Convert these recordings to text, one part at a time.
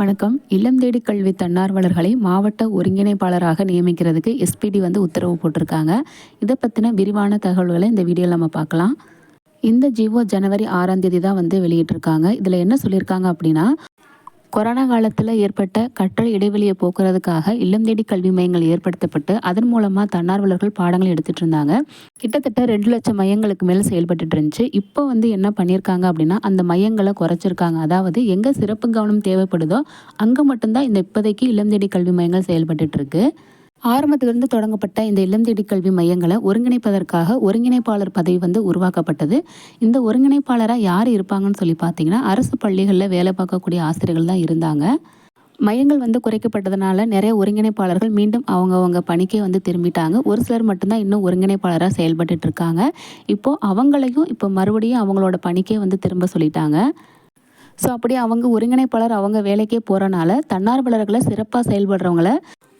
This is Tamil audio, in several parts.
வணக்கம். இல்லம் தேடி கல்வி தன்னார்வலர்களை மாவட்ட ஒருங்கிணைப்பாளராக நியமிக்கிறதுக்கு எஸ்பிடி வந்து உத்தரவு போட்டிருக்காங்க. இதை பற்றின விரிவான தகவல்களை இந்த வீடியோவில் நம்ம பார்க்கலாம். இந்த ஜிஓ ஜனவரி ஆறாம் தேதி தான் வந்து வெளியிட்டிருக்காங்க. இதில் என்ன சொல்லியிருக்காங்க அப்படின்னா கொரோனா காலத்தில் ஏற்பட்ட கற்றல் இடைவெளியை போக்குறதுக்காக இல்லம் தேடி கல்வி மையங்கள் ஏற்படுத்தப்பட்டு அதன் மூலமாக தன்னார்வலர்கள் பாடங்கள் எடுத்துகிட்டு இருந்தாங்க. கிட்டத்தட்ட ரெண்டு லட்சம் மையங்களுக்கு மேலே செயல்பட்டு இருந்துச்சு. இப்போ வந்து என்ன பண்ணியிருக்காங்க அப்படின்னா அந்த மையங்களை குறைச்சிருக்காங்க. அதாவது எங்கே சிறப்பு கவனம் தேவைப்படுதோ அங்கே மட்டும்தான் இந்த இப்போதைக்கு இல்லம் தேடி கல்வி மையங்கள் செயல்பட்டு இருக்கு. ஆரம்பத்திலிருந்து தொடங்கப்பட்ட இந்த இல்லம் தேடி கல்வி மையங்களை ஒருங்கிணைப்பதற்காக ஒருங்கிணைப்பாளர் பதவி வந்து உருவாக்கப்பட்டது. இந்த ஒருங்கிணைப்பாளராக யார் இருப்பாங்கன்னு சொல்லி பார்த்தீங்கன்னா அரசு பள்ளிகளில் வேலை பார்க்கக்கூடிய ஆசிரியர்கள் தான் இருந்தாங்க. மையங்கள் வந்து குறைக்கப்பட்டதுனால நிறைய ஒருங்கிணைப்பாளர்கள் மீண்டும் அவங்கவுங்க பணிக்கே வந்து திரும்பிட்டாங்க. ஒரு சிலர் மட்டும்தான் இன்னும் ஒருங்கிணைப்பாளராக செயல்பட்டு இருக்காங்க. இப்போது அவங்களையும் இப்போ மறுபடியும் அவங்களோட பணிக்கே வந்து திரும்ப சொல்லிட்டாங்க. ஸோ அப்படி அவங்க ஒருங்கிணைப்பாளர் அவங்க வேலைக்கே போகிறனால தன்னார்வலர்களை சிறப்பாக செயல்படுறவங்கள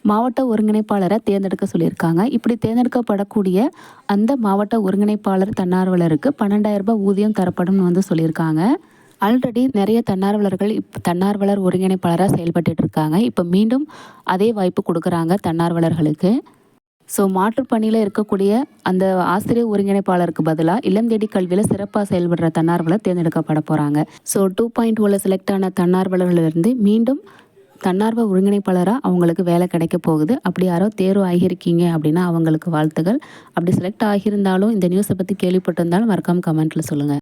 மாவட்ட ஒருங்கிணைப்பாளரை தேர்ந்தெடுக்க சொல்லியிருக்காங்க. இப்படி தேர்ந்தெடுக்கப்படக்கூடிய அந்த மாவட்ட ஒருங்கிணைப்பாளர் தன்னார்வலருக்கு பன்னெண்டாயிரம் ரூபாய் ஊதியம் தரப்படும்னு வந்து சொல்லியிருக்காங்க. ஆல்ரெடி நிறைய தன்னார்வலர்கள் இப்போ தன்னார்வலர் ஒருங்கிணைப்பாளராக செயல்பட்டு இருக்காங்க இப்போ மீண்டும் அதே வாய்ப்பு கொடுக்குறாங்க தன்னார்வலர்களுக்கு. ஸோ மாற்றுப்பணியில் இருக்கக்கூடிய அந்த ஆசிரியர் ஒருங்கிணைப்பாளருக்கு பதிலாக இளம் தேடி கல்வியில் சிறப்பாக செயல்படுற தன்னார்வலர் தேர்ந்தெடுக்கப்பட போகிறாங்க ஸோ டூ பாயிண்ட் ஓவில் செலக்ட் ஆன தன்னார்வலர்களிலிருந்து மீண்டும் தன்னார்வ ஒருங்கிணைப்பாளராக அவங்களுக்கு வேலை கிடைக்க போகுது. அப்படி யாரோ தேர்வு ஆகியிருக்கீங்க அப்படின்னா அவங்களுக்கு வாழ்த்துகள். அப்படி செலக்ட் ஆகியிருந்தாலும் இந்த நியூஸை பற்றி கேள்விப்பட்டிருந்தாலும் மறக்காமல் கமெண்ட்டில் சொல்லுங்கள்